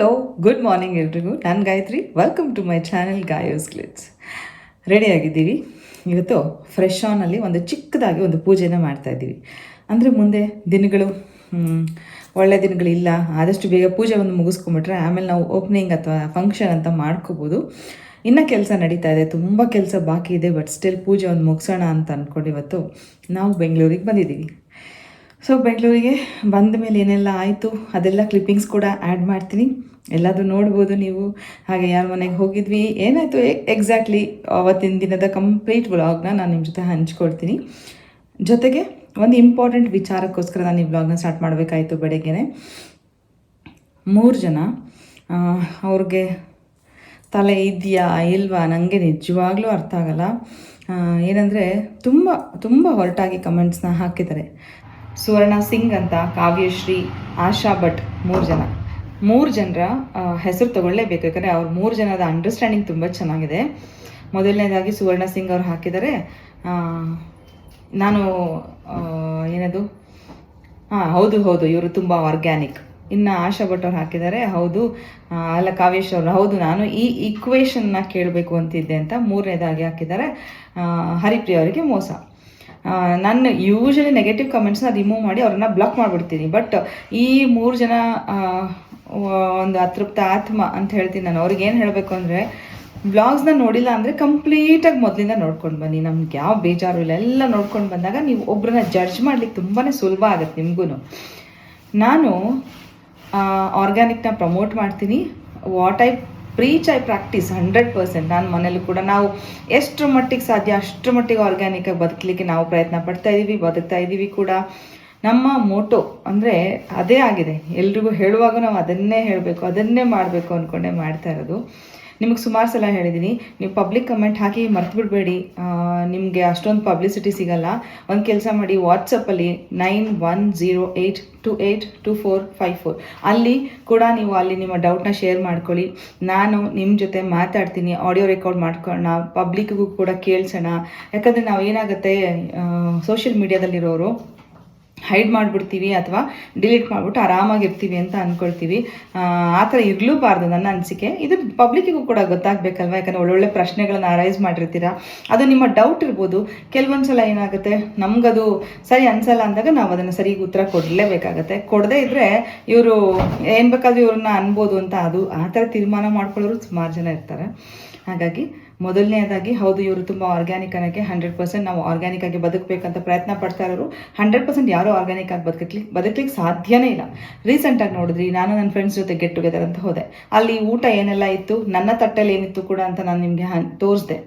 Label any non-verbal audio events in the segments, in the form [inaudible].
Hello good morning ಎಲ್ರಿಗೂ. ನಾನು Gayatri. Welcome to my channel Gayos Glitz ರೆಡಿಯಾಗಿದ್ದೀವಿ ಇವತ್ತು fresh ಆನಲ್ಲಿ ಒಂದು ಚಿಕ್ಕದಾಗಿ ಒಂದು ಪೂಜೆನ ಮಾಡ್ತಾ ಇದ್ದೀವಿ. ಅಂದರೆ ಮುಂದೆ ದಿನಗಳು ಒಳ್ಳೆ ದಿನಗಳಿಲ್ಲ, ಆದಷ್ಟು ಬೇಗ ಪೂಜೆ ಒಂದು ಮುಗಿಸ್ಕೊಂಬಿಟ್ರೆ ಆಮೇಲೆ ನಾವು ಓಪನಿಂಗ್ ಅಥವಾ ಫಂಕ್ಷನ್ ಅಂತ ಮಾಡ್ಕೋಬೋದು. ಇನ್ನೂ ಕೆಲಸ ನಡೀತಾ ಇದೆ, ತುಂಬ ಕೆಲಸ ಬಾಕಿ ಇದೆ ಬಟ್ ಸ್ಟಿಲ್ ಪೂಜೆ ಒಂದು ಮುಗಿಸೋಣ ಅಂತ ಅಂದ್ಕೊಂಡು ಇವತ್ತು ನಾವು ಬೆಂಗಳೂರಿಗೆ ಬಂದಿದ್ದೀವಿ. ಸೊ ಬೆಂಗಳೂರಿಗೆ ಬಂದ ಮೇಲೆ ಏನೆಲ್ಲ ಆಯಿತು, ಅದೆಲ್ಲ ಕ್ಲಿಪ್ಪಿಂಗ್ಸ್ ಕೂಡ ಆ್ಯಡ್ ಮಾಡ್ತೀನಿ. ಎಲ್ಲಾದರೂ ನೋಡ್ಬೋದು ನೀವು. ಹಾಗೆ ಯಾರ ಮನೆಗೆ ಹೋಗಿದ್ವಿ, ಏನಾಯಿತು ಎಕ್ಸಾಕ್ಟ್ಲಿ ಅವತ್ತಿನ ದಿನದ ಕಂಪ್ಲೀಟ್ ವ್ಲಾಗ್ನ ನಾನು ನಿಮ್ಮ ಜೊತೆ ಹಂಚ್ಕೊಡ್ತೀನಿ. ಜೊತೆಗೆ ಒಂದು ಇಂಪಾರ್ಟೆಂಟ್ ವಿಚಾರಕ್ಕೋಸ್ಕರ ನಾನು ಈ ವ್ಲಾಗ್ನ ಸ್ಟಾರ್ಟ್ ಮಾಡಬೇಕಾಯಿತು ಬೆಳಗ್ಗೆನೆ. ಮೂರು ಜನ ಅವ್ರಿಗೆ ತಲೆ ಇದೆಯಾ, ಇಲ್ವಾ ನನಗೆ ನಿಜವಾಗ್ಲೂ ಅರ್ಥ ಆಗಲ್ಲ. ಏನಂದರೆ ತುಂಬ ತುಂಬ ಹೊರಟಾಗಿ ಕಮೆಂಟ್ಸ್ನ ಹಾಕಿದ್ದಾರೆ. ಸುವರ್ಣ ಸಿಂಗ್ ಅಂತ ಕಾವ್ಯಶ್ರೀ ಆಶಾ ಭಟ್ ಮೂರು ಜನ. ಮೂರು ಜನರ ಹೆಸರು ತಗೊಳ್ಳೇಬೇಕು. ಯಾಕಂದರೆ ಅವ್ರ ಮೂರು ಜನದ ಅಂಡರ್ಸ್ಟ್ಯಾಂಡಿಂಗ್ ತುಂಬ ಚೆನ್ನಾಗಿದೆ. ಮೊದಲನೇದಾಗಿ ಸುವರ್ಣ ಸಿಂಗ್ ಅವ್ರು ಹಾಕಿದ್ದಾರೆ. ನಾನು ಏನದು? ಹಾಂ ಹೌದು ಹೌದು, ಇವರು ತುಂಬ ಆರ್ಗ್ಯಾನಿಕ್ ಇನ್ನು ಆಶಾ ಭಟ್ ಅವ್ರು ಹಾಕಿದ್ದಾರೆ. ಹೌದು ಅಲ್ಲ ಕಾವ್ಯೇಶ್ ಅವರು. ಹೌದು, ನಾನು ಈ ಇಕ್ವೇಷನ್ನ ಕೇಳಬೇಕು ಅಂತಿದ್ದೆ ಅಂತ ಮೂರನೇದಾಗಿ ಹಾಕಿದ್ದಾರೆ. ಹರಿಪ್ರಿಯ ಅವರಿಗೆ ಮೋಸ. ನಾನು ಯೂಶಲಿ ನೆಗೆಟಿವ್ ಕಮೆಂಟ್ಸ್ನ ರಿಮೂವ್ ಮಾಡಿ ಅವ್ರನ್ನ ಬ್ಲಾಕ್ ಮಾಡಿಬಿಡ್ತೀನಿ. ಬಟ್ ಈ ಮೂರು ಜನ ಒಂದು ಅತೃಪ್ತ ಆತ್ಮ ಅಂತ ಹೇಳ್ತೀನಿ ನಾನು. ಅವ್ರಿಗೆ ಏನು ಹೇಳಬೇಕು ಅಂದರೆ ಬ್ಲಾಗ್ಸ್ನ ನೋಡಿಲ್ಲ ಅಂದರೆ ಕಂಪ್ಲೀಟಾಗಿ ಮೊದಲಿಂದ ನೋಡ್ಕೊಂಡು ಬನ್ನಿ. ನಮ್ಗೆ ಯಾವ ಬೇಜಾರು ಇಲ್ಲ. ಎಲ್ಲ ನೋಡ್ಕೊಂಡು ಬಂದಾಗ ನೀವು ಒಬ್ಬರನ್ನ ಜಡ್ಜ್ ಮಾಡ್ಲಿಕ್ಕೆ ತುಂಬಾ ಸುಲಭ ಆಗುತ್ತೆ ನಿಮಗೂ ನಾನು ಆರ್ಗ್ಯಾನಿಕ್ನ ಪ್ರಮೋಟ್ ಮಾಡ್ತೀನಿ. What I preach I practise hundred percent ನಾನು ಮನೇಲಿ ಕೂಡ ನಾವು ಎಷ್ಟರ ಮಟ್ಟಿಗೆ ಸಾಧ್ಯ ಅಷ್ಟರ ಮಟ್ಟಿಗೆ ಆರ್ಗ್ಯಾನಿಕಾಗಿ ಬದುಕಲಿಕ್ಕೆ ನಾವು ಪ್ರಯತ್ನ ಪಡ್ತಾ ಇದ್ದೀವಿ ಬದುಕ್ತಾ ಇದ್ದೀವಿ ಕೂಡ. ನಮ್ಮ ಮೋಟೋ ಅಂದರೆ ಅದೇ ಆಗಿದೆ. ಎಲ್ರಿಗೂ ಹೇಳುವಾಗ ನಾವು ಅದನ್ನೇ ಹೇಳಬೇಕು, ಅದನ್ನೇ ಮಾಡಬೇಕು ಅಂದ್ಕೊಂಡೆ ಮಾಡ್ತಾ ಇರೋದು. ನಿಮಗೆ ಸುಮಾರು ಸಲ ಹೇಳಿದ್ದೀನಿ ನೀವು ಪಬ್ಲಿಕ್ ಕಮೆಂಟ್ ಹಾಕಿ ಮರ್ತು ಬಿಡಬೇಡಿ ನಿಮಗೆ ಅಷ್ಟೊಂದು ಪಬ್ಲಿಸಿಟಿ ಸಿಗಲ್ಲ. ಒಂದು ಕೆಲಸ ಮಾಡಿ ವಾಟ್ಸಪ್ಪಲ್ಲಿ nine one zero eight two eight two four five four. ಅಲ್ಲಿ ಕೂಡ ನೀವು ಅಲ್ಲಿ ನಿಮ್ಮ ಡೌಟ್ನ ಶೇರ್ ಮಾಡ್ಕೊಳ್ಳಿ. ನಾನು ನಿಮ್ಮ ಜೊತೆ ಮಾತಾಡ್ತೀನಿ ಆಡಿಯೋ ರೆಕಾರ್ಡ್ ಮಾಡ್ಕೊಳ್ಳೋಣ ಪಬ್ಲಿಕ್ಗೂ ಕೂಡ ಕೇಳಿಸೋಣ. ಯಾಕಂದರೆ ನಾವು ಏನಾಗುತ್ತೆ ಸೋಷಿಯಲ್ ಮೀಡಿಯಾದಲ್ಲಿರೋರು ಹೈಡ್ ಮಾಡಿಬಿಡ್ತೀವಿ ಅಥವಾ ಡಿಲೀಟ್ ಮಾಡಿಬಿಟ್ಟು ಆರಾಮಾಗಿರ್ತೀವಿ ಅಂತ ಅಂದ್ಕೊಳ್ತೀವಿ ಆ, ಥರ ಇರಲೂಬಾರ್ದು ನನ್ನ ಅನಿಸಿಕೆ. ಇದು ಪಬ್ಲಿಕ್ಕಿಗೂ ಕೂಡ ಗೊತ್ತಾಗಬೇಕಲ್ವ? ಯಾಕಂದರೆ ಒಳ್ಳೊಳ್ಳೆ ಪ್ರಶ್ನೆಗಳನ್ನ ಅರೈಸ್ ಮಾಡಿರ್ತೀರ? ಅದು ನಿಮ್ಮ ಡೌಟ್ ಇರ್ಬೋದು. ಕೆಲವೊಂದು ಸಲ ಏನಾಗುತ್ತೆ? ನಮಗದು ಸರಿ ಅನ್ಸಲ್ಲ ಅಂದಾಗ ನಾವು ಅದನ್ನು ಸರಿಗೆ ಉತ್ತರ ಕೊಡಲೇಬೇಕಾಗತ್ತೆ. ಕೊಡದೇ ಇದ್ದರೆ ಇವರು ಏನು ಬೇಕಾದ್ರೂ ಇವ್ರನ್ನ ಅನ್ಬೋದು ಅಂತ ಅದು ಆ ಥರ ತೀರ್ಮಾನ ಮಾಡ್ಕೊಳ್ಳೋರು ಸುಮಾರು ಜನ ಇರ್ತಾರೆ. ಹಾಗಾಗಿ ಮೊದಲನೇದಾಗಿ ಹೌದು, ಇವರು ತುಂಬ ಆರ್ಗ್ಯಾನಿಕ್ ಅನ್ನೋಕ್ಕೆ ಹಂಡ್ರೆಡ್ ಪರ್ಸೆಂಟ್ ನಾವು ಆರ್ಗ್ಯಾನಿಕ್ ಆಗಿ ಬದುಕಬೇಕಂತ ಪ್ರಯತ್ನ ಪಡ್ತಾ ಇರೋರು. ಹಂಡ್ರೆಡ್ ಪರ್ಸೆಂಟ್ ಯಾರೂ ಆರ್ಗ್ಯಾನಿಕ್ ಆಗಿ ಬದುಕಲಿಕ್ಕೆ ಬದುಕಲಿಕ್ಕೆ ಸಾಧ್ಯನೇ ಇಲ್ಲ. ರೀಸೆಂಟಾಗಿ ನೋಡಿದ್ರಿ, ನಾನು ನನ್ನ ಫ್ರೆಂಡ್ಸ್ ಜೊತೆ ಗೆಟ್ ಟುಗೆದರ್ ಅಂತ ಹೋದೆ. ಅಲ್ಲಿ ಊಟ ಏನೆಲ್ಲ ಇತ್ತು, ನನ್ನ ತಟ್ಟೆಲಿ ಏನಿತ್ತು ಕೂಡ ಅಂತ ನಾನು ನಿಮಗೆ ತೋರಿಸ್ದೆ.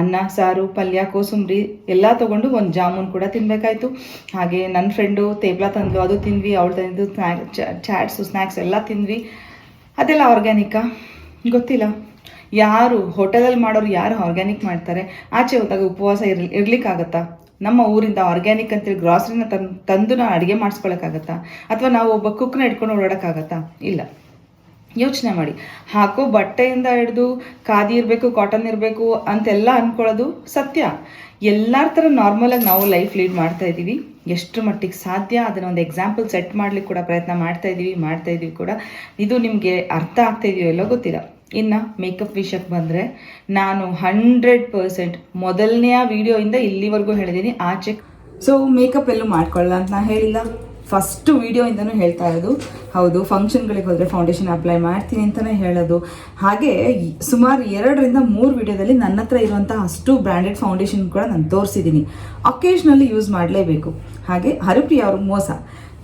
ಅನ್ನ, ಸಾರು, ಪಲ್ಯ, ಕೋಸುಂಬರಿ ಎಲ್ಲ ತೊಗೊಂಡು ಒಂದು ಜಾಮೂನ್ ಕೂಡ ತಿನ್ನಬೇಕಾಯ್ತು ಹಾಗೆ ನನ್ನ ಫ್ರೆಂಡು ತೇಬ್ಲಾ ತಂದ್ಲು, ಅದು ತಿಂದ್ವಿ, ಅವಳು ತಂದಿದ್ದು ಸ್ನ್ಯಾಕ್ ಚಾಟ್ಸು ಸ್ನ್ಯಾಕ್ಸ್ ಎಲ್ಲ ತಿಂದ್ವಿ. ಅದೆಲ್ಲ ಆರ್ಗ್ಯಾನಿಕ್ಕಾ ಗೊತ್ತಿಲ್ಲ. ಯಾರು ಹೋಟೆಲಲ್ಲಿ ಮಾಡೋರು ಯಾರು ಆರ್ಗ್ಯಾನಿಕ್ ಮಾಡ್ತಾರೆ? ಆಚೆ ಹೋದಾಗ ಉಪವಾಸ ಇರ್ ಇರ್ಲಿಕ್ಕಾಗತ್ತಾ? ನಮ್ಮ ಊರಿಂದ ಆರ್ಗ್ಯಾನಿಕ್ ಅಂತೇಳಿ ಗ್ರಾಸರಿನ ತಂದು ತಂದು ನಾವು ಅಡುಗೆ ಮಾಡಿಸ್ಕೊಳಕ್ಕಾಗತ್ತಾ? ಅಥವಾ ನಾವು ಒಬ್ಬ ಕುಕ್ನ ಇಟ್ಕೊಂಡು ಓಡಾಡೋಕ್ಕಾಗತ್ತಾ? ಇಲ್ಲ. ಯೋಚನೆ ಮಾಡಿ. ಹಾಕೋ ಬಟ್ಟೆಯಿಂದ ಹಿಡಿದು, ಖಾದಿ ಇರಬೇಕು ಕಾಟನ್ ಇರಬೇಕು ಅಂತೆಲ್ಲ ಅಂದ್ಕೊಳ್ಳೋದು ಸತ್ಯ. ಎಲ್ಲರ ಥರ ನಾರ್ಮಲಾಗಿ ನಾವು ಲೈಫ್ ಲೀಡ್ ಮಾಡ್ತಾ ಇದ್ದೀವಿ. ಎಷ್ಟು ಮಟ್ಟಿಗೆ ಸಾಧ್ಯ? ಅದನ್ನ ಒಂದು ಎಕ್ಸಾಂಪಲ್ ಸೆಟ್ ಮಾಡ್ಲಿಕ್ಕೆ ಕೂಡ ಪ್ರಯತ್ನ ಮಾಡ್ತಾ ಇದ್ದೀವಿ ಮಾಡ್ತಾ ಇದ್ದೀವಿ ಕೂಡ. ಇದು ನಿಮಗೆ ಅರ್ಥ ಆಗ್ತಾ ಇದೆಯೋ ಎಲ್ಲೋ ಗೊತ್ತಿಲ್ಲ. ಇನ್ನು ಮೇಕಪ್ ವಿಷಯಕ್ಕೆ ಬಂದರೆ ನಾನು ಹಂಡ್ರೆಡ್ ಪರ್ಸೆಂಟ್ ಮೊದಲನೆಯ ವೀಡಿಯೋಯಿಂದ ಇಲ್ಲಿವರೆಗೂ ಹೇಳಿದ್ದೀನಿ ಆಚೆ ಸೊ ಮೇಕಪ್ ಎಲ್ಲೂ ಮಾಡ್ಕೊಳ್ಳಲ್ಲ ಅಂತ ನಾನು ಹೇಳಿಲ್ಲ. ಫಸ್ಟು ವಿಡಿಯೋಯಿಂದನೂ ಹೇಳ್ತಾ ಇರೋದು. ಹೌದು ಫಂಕ್ಷನ್ಗಳಿಗೆ ಹೋದರೆ ಫೌಂಡೇಶನ್ ಅಪ್ಲೈ ಮಾಡ್ತೀನಿ ಅಂತಲೇ ಹೇಳೋದು. ಹಾಗೆ ಸುಮಾರು ಎರಡರಿಂದ ಮೂರು ವಿಡಿಯೋದಲ್ಲಿ ನನ್ನ ಹತ್ರ ಇರುವಂಥ ಅಷ್ಟು ಬ್ರ್ಯಾಂಡೆಡ್ ಫೌಂಡೇಶನ್ ಕೂಡ ನಾನು ತೋರಿಸಿದ್ದೀನಿ ಅಕೇಶ್ನಲ್ಲಿ ಯೂಸ್ ಮಾಡಲೇಬೇಕು. ಹಾಗೆ ಹರಿಪ್ರಿಯ ಅವ್ರಿಗೆ ಮೋಸ.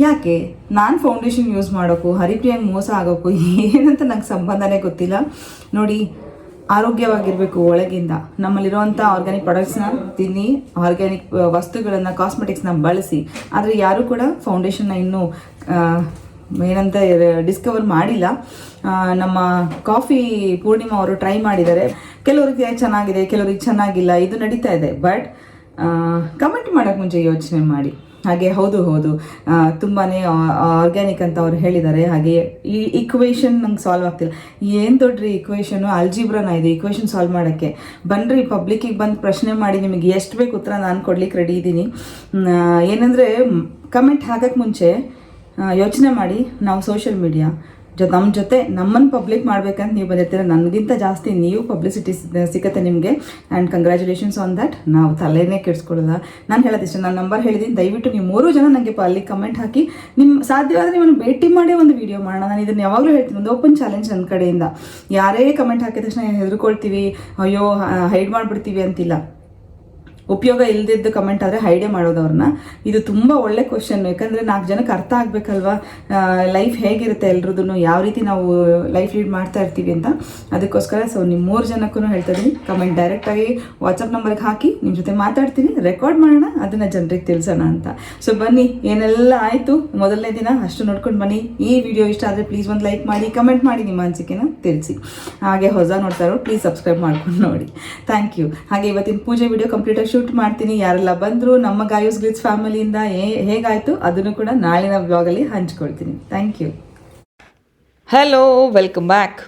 ಯಾಕೆ? ನಾನು ಫೌಂಡೇಶನ್ ಯೂಸ್ ಮಾಡೋಕ್ಕೂ ಹರಿಪ್ರಿಯಂಗೆ ಮೋಸ ಆಗೋಕ್ಕೂ ಏನಂತ ನಂಗೆ ಸಂಬಂಧನೇ ಗೊತ್ತಿಲ್ಲ. ನೋಡಿ, ಆರೋಗ್ಯವಾಗಿರಬೇಕು ಒಳಗಿಂದ. ನಮ್ಮಲ್ಲಿರುವಂಥ ಆರ್ಗ್ಯಾನಿಕ್ ಪ್ರಾಡಕ್ಟ್ಸ್ನ ತಿನ್ನಿ ಆರ್ಗ್ಯಾನಿಕ್ ವಸ್ತುಗಳನ್ನು ಕಾಸ್ಮೆಟಿಕ್ಸ್ನ ಬಳಸಿ. ಆದರೆ ಯಾರೂ ಕೂಡ ಫೌಂಡೇಶನ್ನ ಇನ್ನೂ ಏನಂತ ಡಿಸ್ಕವರ್ ಮಾಡಿಲ್ಲ. ನಮ್ಮ ಕಾಫಿ ಪೂರ್ಣಿಮಾ ಅವರು ಟ್ರೈ ಮಾಡಿದ್ದಾರೆ. ಕೆಲವರಿಗೆ ಚೆನ್ನಾಗಿದೆ, ಕೆಲವರಿಗೆ ಚೆನ್ನಾಗಿಲ್ಲ, ಇದು ನಡೀತಾ ಇದೆ. ಬಟ್ ಕಮೆಂಟ್ ಮಾಡೋಕ್ಕೆ ಮುಂಚೆ ಯೋಚನೆ ಮಾಡಿ. ಹಾಗೆ ಹೌದು ಹೌದು. ತುಂಬಾ ಆರ್ಗ್ಯಾನಿಕ್ ಅಂತ ಅವ್ರು ಹೇಳಿದ್ದಾರೆ. ಹಾಗೆ ಈ ಇಕ್ವೇಷನ್ ನಂಗೆ ಸಾಲ್ವ್ ಆಗ್ತಿಲ್ಲ. ಏನು ದೊಡ್ಡ್ರಿ ಇಕ್ವೇಷನು ಅಲ್ಜಿಬ್ರನ ಇದು ಇಕ್ವೇಷನ್ ಸಾಲ್ವ್ ಮಾಡೋಕ್ಕೆ. ಬನ್ನಿರಿ ಪಬ್ಲಿಕ್ಕಿಗೆ ಬಂದು ಪ್ರಶ್ನೆ ಮಾಡಿ ನಿಮಗೆ ಎಷ್ಟು ಬೇಕು ಉತ್ತರ ನಾನು ಕೊಡ್ಲಿಕ್ಕೆ ರೆಡಿ ಇದ್ದೀನಿ. ಏನಂದರೆ ಕಮೆಂಟ್ ಹಾಕಕ್ಕೆ ಮುಂಚೆ ಯೋಚನೆ ಮಾಡಿ. ನಾವು ಸೋಷಿಯಲ್ ಮೀಡಿಯಾ ಜೊ ನಮ್ಮ ಜೊತೆ ನಮ್ಮನ್ನು ಪಬ್ಲಿಕ್ ಮಾಡ್ಬೇಕಂತ ನೀವು ಬಂದಿರ್ತೀರ. ನನಗಿಂತ ಜಾಸ್ತಿ ನೀವು ಪಬ್ಲಿಸಿಟಿ ಸಿಗುತ್ತೆ ನಿಮಗೆ. ಆ್ಯಂಡ್ ಕಂಗ್ರ್ಯಾಚುಲೇಷನ್ಸ್ ಆನ್ ದಟ್ ನಾವು ತಲೆನೇ ಕೆಡಿಸ್ಕೊಳ್ಳಲ್ಲ ನಾನು ಹೇಳೋದಿಷ್ಟ ನಾನು ನಂಬರ್ ಹೇಳಿದ್ದೀನಿ ದಯವಿಟ್ಟು ನೀವು ಮೂರು ಜನ ನನಗೆ ಅಲ್ಲಿ ಕಮೆಂಟ್ ಹಾಕಿ ನಿಮ್ಮ ಸಾಧ್ಯವಾದರೆ ನಿಮ್ಮನ್ನು ಭೇಟಿ ಮಾಡೇ ಒಂದು ವಿಡಿಯೋ ಮಾಡೋಣ. ನಾನು ಇದನ್ನು ಯಾವಾಗಲೂ ಹೇಳ್ತೀನಿ, ಒಂದು ಓಪನ್ ಚಾಲೆಂಜ್ ನನ್ನ ಕಡೆಯಿಂದ. ಯಾರೇ ಕಮೆಂಟ್ ಹಾಕಿದ ತಕ್ಷಣ ಹೆದರ್ಕೊಳ್ತೀವಿ ಅಯ್ಯೋ ಹೈಡ್ ಮಾಡಿಬಿಡ್ತೀವಿ ಅಂತಿಲ್ಲ. ಉಪಯೋಗ ಇಲ್ಲದಿದ್ದ ಕಮೆಂಟ್ ಆದರೆ ಹೈಡೆ ಮಾಡೋದವ್ರನ್ನ ಇದು ತುಂಬ ಒಳ್ಳೆ ಕ್ವಶನ್ ಯಾಕಂದರೆ ನಾಲ್ಕು ಜನಕ್ಕೆ ಅರ್ಥ ಆಗಬೇಕಲ್ವಾ? ಲೈಫ್ ಹೇಗಿರುತ್ತೆ ಎಲ್ರದ್ದು ಯಾವ ರೀತಿ ನಾವು ಲೈಫ್ ಲೀಡ್ ಮಾಡ್ತಾ ಇರ್ತೀವಿ ಅಂತ? ಅದಕ್ಕೋಸ್ಕರ ಸೊ ನಿಮ್ಮ ಮೂರು ಜನಕ್ಕೂ ಹೇಳ್ತಾ ಇದ್ದೀನಿ ಕಮೆಂಟ್ ಡೈರೆಕ್ಟಾಗಿ ವಾಟ್ಸಪ್ ನಂಬರ್ಗೆ ಹಾಕಿ ನಿಮ್ಮ ಜೊತೆ ಮಾತಾಡ್ತೀನಿ. ರೆಕಾರ್ಡ್ ಮಾಡೋಣ, ಅದನ್ನು ಜನರಿಗೆ ತಿಳಿಸೋಣ ಅಂತ. ಸೊ ಬನ್ನಿ, ಏನೆಲ್ಲ ಆಯಿತು? ಮೊದಲನೇ ದಿನ ಅಷ್ಟು ನೋಡ್ಕೊಂಡು ಬನ್ನಿ. ಈ ವಿಡಿಯೋ ಇಷ್ಟ ಆದರೆ ಪ್ಲೀಸ್ ಒಂದು ಲೈಕ್ ಮಾಡಿ ಕಮೆಂಟ್ ಮಾಡಿ, ನಿಮ್ಮ ಅನಿಸಿಕೆನ ತಿಳಿಸಿ. ಹಾಗೆ ಹೊಸ ನೋಡ್ತಾ ಇರೋ ಪ್ಲೀಸ್ ಸಬ್ಸ್ಕ್ರೈಬ್ ಮಾಡ್ಕೊಂಡು ನೋಡಿ. ಥ್ಯಾಂಕ್ ಯು ಹಾಗೆ ಇವತ್ತಿನ ಪೂಜೆ ವಿಡಿಯೋ ಕಂಪ್ಲೀಟಾಗಿ ಶೂಟ್ ಮಾಡ್ತೀನಿ, ಯಾರೆಲ್ಲ ಬಂದರು, ನಮ್ಮ ಗಾಯೂಸ್ ಗ್ಲಿಟ್ಸ್ ಫ್ಯಾಮಿಲಿಯಿಂದ ಹೇಗಾಯಿತು, ಅದನ್ನು ಕೂಡ ನಾಳಿನ ಬ್ಲಾಗಲ್ಲಿ ಹಂಚ್ಕೊಳ್ತೀನಿ. Thank you hello welcome back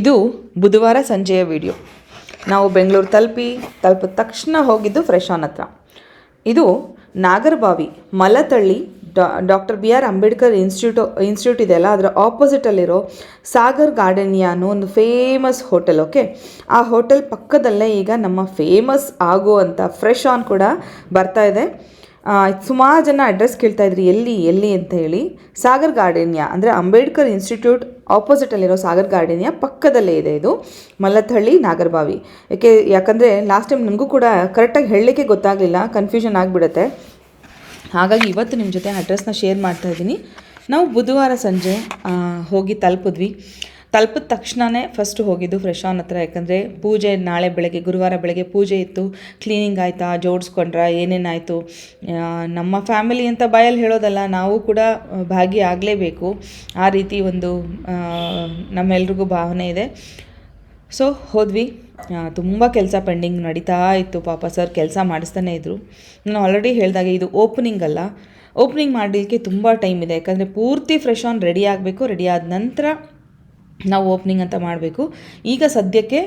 ಇದು ಬುಧವಾರ ಸಂಜೆಯ ವಿಡಿಯೋ ನಾವು ಬೆಂಗಳೂರು ತಲುಪಿ, ತಲುಪಿದ ತಕ್ಷಣ ಹೋಗಿದ್ದು ಫ್ರೆಶ್ ಆನ್ ಹತ್ರ. ಇದು Nagarbhavi, Malathalli doctor B R Ambedkar institute institute ಇದೆಯಲ್ಲ ಅದರ ಆಪೋಸಿಟಲ್ಲಿರೋ ಸಾಗರ್ ಗಾರ್ಡನಿಯಾ ಅನ್ನೋ ಒಂದು ಫೇಮಸ್ ಹೋಟೆಲ್ ಓಕೆ ಆ ಹೋಟೆಲ್ ಪಕ್ಕದಲ್ಲೇ ಈಗ ನಮ್ಮ ಫೇಮಸ್ ಆಗುವಂಥ ಫ್ರೆಶ್ ಆನ್ ಕೂಡ ಬರ್ತಾ ಇದೆ. ಸುಮಾರು ಜನ ಅಡ್ರೆಸ್ ಕೇಳ್ತಾ ಇದ್ರಿ, ಎಲ್ಲಿ ಎಲ್ಲಿ ಅಂತ ಹೇಳಿ. ಸಾಗರ್ ಗಾರ್ಡನಿಯಾ, ಅಂದರೆ ಅಂಬೇಡ್ಕರ್ ಇನ್ಸ್ಟಿಟ್ಯೂಟ್ ಆಪೋಸಿಟಲ್ಲಿರೋ ಸಾಗರ್ ಗಾರ್ಡನಿಯಾ ಪಕ್ಕದಲ್ಲೇ ಇದೆ ಇದು, ಮಲ್ಲತ್ತಹಳ್ಳಿ, ನಾಗರಬಾವಿ. ಯಾಕೆ, ಯಾಕಂದರೆ ಲಾಸ್ಟ್ ಟೈಮ್ ನನಗೂ ಕೂಡ ಕರೆಕ್ಟಾಗಿ ಹೇಳಲಿಕ್ಕೆ ಗೊತ್ತಾಗಲಿಲ್ಲ ಕನ್ಫ್ಯೂಷನ್ ಆಗಿಬಿಡುತ್ತೆ. ಹಾಗಾಗಿ ಇವತ್ತು ನಿಮ್ಮ ಜೊತೆ ಅಡ್ರೆಸ್ನ ಶೇರ್ ಮಾಡ್ತಾ ಇದ್ದೀನಿ. ನಾವು ಬುಧವಾರ ಸಂಜೆ ಹೋಗಿ ತಲುಪಿದ್ವಿ. ತಲುಪಿದ ತಕ್ಷಣವೇ ಫಸ್ಟ್ ಹೋಗಿದ್ದು ಫ್ರೆಶ್ ಆನ್ ಹತ್ರ, ಯಾಕಂದರೆ ಪೂಜೆ ನಾಳೆ ಬೆಳಗ್ಗೆ, ಗುರುವಾರ ಬೆಳಗ್ಗೆ ಪೂಜೆ ಇತ್ತು. ಕ್ಲೀನಿಂಗ್ ಆಯಿತಾ, ಜೋಡಿಸ್ಕೊಂಡ್ರ, ಏನೇನಾಯಿತು? ನಮ್ಮ ಫ್ಯಾಮಿಲಿ ಅಂತ ಬಾಯಲ್ಲಿ ಹೇಳೋದಲ್ಲ, ನಾವು ಕೂಡ ಭಾಗಿಯಾಗಲೇಬೇಕು ಆ ರೀತಿ ಒಂದು ನಮ್ಮೆಲ್ರಿಗೂ ಭಾವನೆ ಇದೆ. ಸೊ ಹೋದ್ವಿ. ತುಂಬ ಕೆಲಸ ಪೆಂಡಿಂಗ್ ನಡೀತಾ ಇತ್ತು. ಪಾಪ ಸರ್ ಕೆಲಸ ಮಾಡಿಸ್ತಾನೆ ಇದ್ದರು ನಾನು ಆಲ್ರೆಡಿ ಹೇಳಿದಾಗೆ ಇದು ಓಪನಿಂಗ್ ಅಲ್ಲ. ಓಪನಿಂಗ್ ಮಾಡಲಿಕ್ಕೆ ತುಂಬ ಟೈಮ್ ಇದೆ. ಯಾಕಂದರೆ ಪೂರ್ತಿ ಫ್ರೆಶ್ ಆನ್ ರೆಡಿ ಆಗಬೇಕು. ರೆಡಿ ಆದ ನಂತರ ನಾವು ಓಪನಿಂಗ್ ಅಂತ ಮಾಡಬೇಕು. ಈಗ ಸದ್ಯಕ್ಕೆ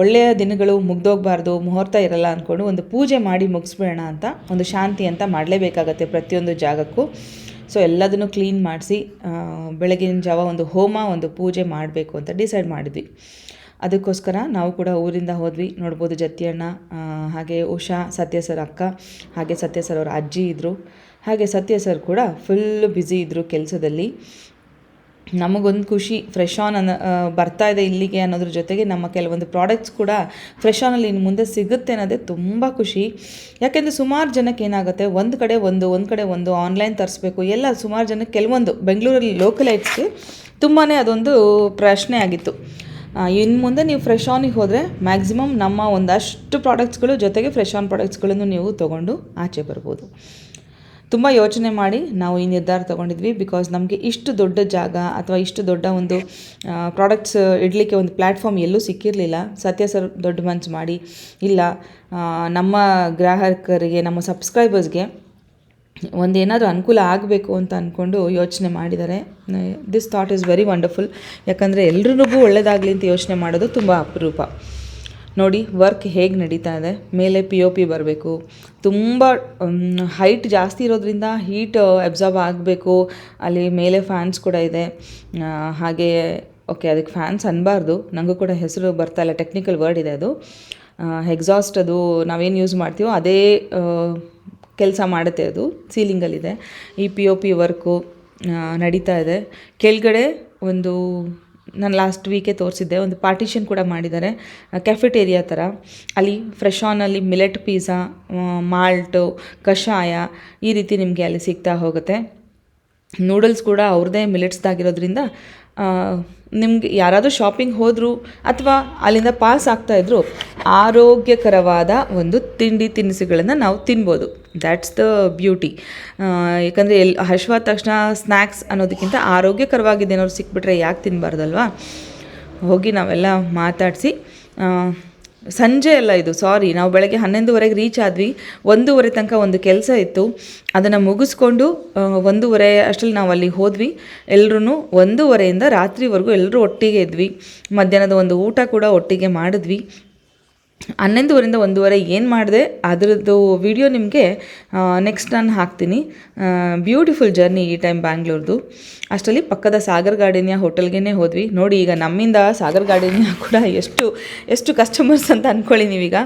ಒಳ್ಳೆಯ ದಿನಗಳು ಮುಗ್ದೋಗಬಾರ್ದು, ಮುಹೂರ್ತ ಇರಲ್ಲ ಅಂದ್ಕೊಂಡು ಒಂದು ಪೂಜೆ ಮಾಡಿ ಮುಗಿಸ್ಬಿಡೋಣ ಅಂತ, ಒಂದು ಶಾಂತಿ ಅಂತ ಮಾಡಲೇಬೇಕಾಗತ್ತೆ ಪ್ರತಿಯೊಂದು ಜಾಗಕ್ಕೂ. ಸೊ ಎಲ್ಲದನ್ನು ಕ್ಲೀನ್ ಮಾಡಿಸಿ ಬೆಳಗಿನ ಜಾವ ಒಂದು ಹೋಮ, ಒಂದು ಪೂಜೆ ಮಾಡಬೇಕು ಅಂತ ಡಿಸೈಡ್ ಮಾಡಿದ್ವಿ. ಅದಕ್ಕೋಸ್ಕರ ನಾವು ಕೂಡ ಊರಿಂದ ಹೋದ್ವಿ. ನೋಡ್ಬೋದು ಜತಿಯಣ್ಣ ಹಾಗೆ ಉಷಾ, ಸತ್ಯ ಸರ್ ಅಕ್ಕ, ಹಾಗೆ ಸತ್ಯ ಸರ್ ಅವರ ಅಜ್ಜಿ ಇದ್ದರು ಹಾಗೆ ಸತ್ಯ ಸರ್ ಕೂಡ ಫುಲ್ ಬ್ಯುಸಿ ಇದ್ದರು ಕೆಲಸದಲ್ಲಿ. ನಮಗೊಂದು ಖುಷಿ ಫ್ರೆಶ್ ಆನ್ ಅನ್ನ ಬರ್ತಾ ಇದೆ ಇಲ್ಲಿಗೆ ಅನ್ನೋದ್ರ ಜೊತೆಗೆ ನಮ್ಮ ಕೆಲವೊಂದು ಪ್ರಾಡಕ್ಟ್ಸ್ ಕೂಡ ಫ್ರೆಶ್ ಆನಲ್ಲಿ ಇನ್ನು ಮುಂದೆ ಸಿಗುತ್ತೆ ಅನ್ನೋದೇ ತುಂಬ ಖುಷಿ. ಯಾಕೆಂದರೆ ಸುಮಾರು ಜನಕ್ಕೆ ಏನಾಗುತ್ತೆ, ಒಂದು ಕಡೆ ಒಂದು ಒಂದು ಕಡೆ ಒಂದು ಆನ್ಲೈನ್ ತರಿಸ್ಬೇಕು. ಎಲ್ಲ ಸುಮಾರು ಜನಕ್ಕೆ ಕೆಲವೊಂದು ಬೆಂಗಳೂರಲ್ಲಿ ಲೋಕಲೈಟ್ಸ್ಗೆ ತುಂಬಾ ಅದೊಂದು ಪ್ರಶ್ನೆ ಆಗಿತ್ತು. ಇನ್ನು ಮುಂದೆ ನೀವು ಫ್ರೆಶ್ ಆನಿಗೆ ಹೋದರೆ ಮ್ಯಾಕ್ಸಿಮಮ್ ನಮ್ಮ ಒಂದಷ್ಟು ಪ್ರಾಡಕ್ಟ್ಸ್ಗಳು ಜೊತೆಗೆ ಫ್ರೆಶ್ ಆನ್ ಪ್ರಾಡಕ್ಟ್ಸ್ಗಳನ್ನು ನೀವು ತೊಗೊಂಡು ಆಚೆ ಬರ್ಬೋದು. ತುಂಬ ಯೋಚನೆ ಮಾಡಿ ನಾವು ಈ ನಿರ್ಧಾರ ತೊಗೊಂಡಿದ್ವಿ ಬಿಕಾಸ್ ನಮಗೆ ಇಷ್ಟು ದೊಡ್ಡ ಜಾಗ ಅಥವಾ ಇಷ್ಟು ದೊಡ್ಡ ಒಂದು ಪ್ರಾಡಕ್ಟ್ಸ್ ಇಡಲಿಕ್ಕೆ ಒಂದು ಪ್ಲ್ಯಾಟ್ಫಾರ್ಮ್ ಎಲ್ಲೂ ಸಿಕ್ಕಿರಲಿಲ್ಲ. ಸತ್ಯ ಸರ್ ದೊಡ್ಡ ಮನ್ಸು ಮಾಡಿ, ಇಲ್ಲ ನಮ್ಮ ಗ್ರಾಹಕರಿಗೆ, ನಮ್ಮ ಸಬ್ಸ್ಕ್ರೈಬರ್ಸ್ಗೆ ಒಂದೇನಾದರೂ ಅನುಕೂಲ ಆಗಬೇಕು ಅಂತ ಅಂದ್ಕೊಂಡು ಯೋಚನೆ ಮಾಡಿದ್ದಾರೆ. This thought is very wonderful ಯಾಕಂದರೆ ಎಲ್ರಿಗೂ ಒಳ್ಳೆಯದಾಗಲಿ ಅಂತ ಯೋಚನೆ ಮಾಡೋದು ತುಂಬ ಅಪರೂಪ. ನೋಡಿ ವರ್ಕ್ ಹೇಗೆ ನಡೀತಾ ಇದೆ? ಮೇಲೆ ಪಿ ಒ ಪಿ ಬರಬೇಕು. ತುಂಬ ಹೈಟ್ ಜಾಸ್ತಿ ಇರೋದ್ರಿಂದ ಹೀಟ್ ಅಬ್ಸಾರ್ಬ್ ಆಗಬೇಕು. ಅಲ್ಲಿ ಮೇಲೆ ಫ್ಯಾನ್ಸ್ ಕೂಡ ಇದೆ. ಹಾಗೆ ಓಕೆ ಅದಕ್ಕೆ ಫ್ಯಾನ್ಸ್ ಅನ್ನಬಾರ್ದು ನನಗೂ ಕೂಡ ಹೆಸರು ಬರ್ತಾ ಇಲ್ಲ. ಟೆಕ್ನಿಕಲ್ ವರ್ಡ್ ಇದೆ ಅದು. ಎಕ್ಸಾಸ್ಟ್ ಅದು ನಾವೇನು ಯೂಸ್ ಮಾಡ್ತೀವೋ ಅದೇ ಕೆಲಸ ಮಾಡುತ್ತೆ ಅದು, ಸೀಲಿಂಗಲ್ಲಿದೆ. ಈ ಪಿ ಒ ಪಿ ವರ್ಕು ನಡೀತಾ ಇದೆ. ಕೆಳಗಡೆ ಒಂದು, ನಾನು ಲಾಸ್ಟ್ ವೀಕೆ ತೋರಿಸಿದ್ದೆ, ಒಂದು ಪಾರ್ಟಿಷನ್ ಕೂಡ ಮಾಡಿದ್ದಾರೆ. ಕೆಫೆಟೇರಿಯಾ ಥರ ಅಲ್ಲಿ ಫ್ರೆಶ್ ಆನಲ್ಲಿ ಮಿಲೆಟ್ ಪಿಜ್ಜಾ ಮಾಲ್ಟು ಕಷಾಯ ಈ ರೀತಿ ನಿಮಗೆ ಅಲ್ಲಿ ಸಿಗ್ತಾ ಹೋಗುತ್ತೆ. ನೂಡಲ್ಸ್ ಕೂಡ ಅವ್ರದ್ದೇ ಮಿಲೆಟ್ಸ್ದಾಗಿರೋದ್ರಿಂದ ನಿಮ್ಗೆ ಯಾರಾದರೂ ಶಾಪಿಂಗ್ ಹೋದರು ಅಥವಾ ಅಲ್ಲಿಂದ ಪಾಸ್ ಆಗ್ತಾಯಿದ್ರು ಆರೋಗ್ಯಕರವಾದ ಒಂದು ತಿಂಡಿ ತಿನಿಸುಗಳನ್ನು ನಾವು ತಿನ್ಬೋದು. ದ್ಯಾಟ್ಸ್ ದ ಬ್ಯೂಟಿ ಯಾಕಂದರೆ ಎಲ್ಲಿ ಹಶ್ವಾದ ತಕ್ಷಣ ಸ್ನ್ಯಾಕ್ಸ್ ಅನ್ನೋದಕ್ಕಿಂತ ಆರೋಗ್ಯಕರವಾಗಿದ್ದೇನೋ ಸಿಕ್ಬಿಟ್ರೆ ಯಾಕೆ ತಿನ್ನಬಾರ್ದಲ್ವಾ ಹೋಗಿ ನಾವೆಲ್ಲ ಮಾತಾಡಿಸಿ ಸಂಜೆ ಅಲ್ಲ ಇದು ಸಾರಿ ನಾವು ಬೆಳಗ್ಗೆ ಹನ್ನೊಂದುವರೆಗೆ ರೀಚ್ ಆದ್ವಿ. ಒಂದೂವರೆ ತನಕ ಒಂದು ಕೆಲಸ ಇತ್ತು. ಅದನ್ನು ಮುಗಿಸ್ಕೊಂಡು ಒಂದೂವರೆ ಅಷ್ಟರಲ್ಲಿ ನಾವು ಅಲ್ಲಿ ಹೋದ್ವಿ. ಎಲ್ಲರೂ ಒಂದೂವರೆಯಿಂದ ರಾತ್ರಿವರೆಗೂ ಎಲ್ಲರೂ ಒಟ್ಟಿಗೆ ಇದ್ವಿ. ಮಧ್ಯಾಹ್ನದ ಒಂದು ಊಟ ಕೂಡ ಒಟ್ಟಿಗೆ ಮಾಡಿದ್ವಿ. ಹನ್ನೊಂದುವರೆಯಿಂದ ಒಂದೂವರೆ ಏನು ಮಾಡಿದೆ, ಅದರದ್ದು ವಿಡಿಯೋ ನಿಮಗೆ ನೆಕ್ಸ್ಟ್ ನಾನು ಹಾಕ್ತೀನಿ. ಬ್ಯೂಟಿಫುಲ್ ಜರ್ನಿ ಈ ಟೈಮ್ ಬ್ಯಾಂಗ್ಳೂರ್ದು ಅಷ್ಟರಲ್ಲಿ ಪಕ್ಕದ ಸಾಗರ್ ಗಾರ್ಡನ್ಯ ಹೋಟೆಲ್ಗೇ ಹೋದ್ವಿ. ನೋಡಿ ಈಗ ನಮ್ಮಿಂದ ಸಾಗರ್ ಗಾರ್ಡನ್ಯ ಕೂಡ ಎಷ್ಟು ಎಷ್ಟು ಕಸ್ಟಮರ್ಸ್ ಅಂತ ಅಂದ್ಕೊಳ್ಳಿ ನೀವೀಗ.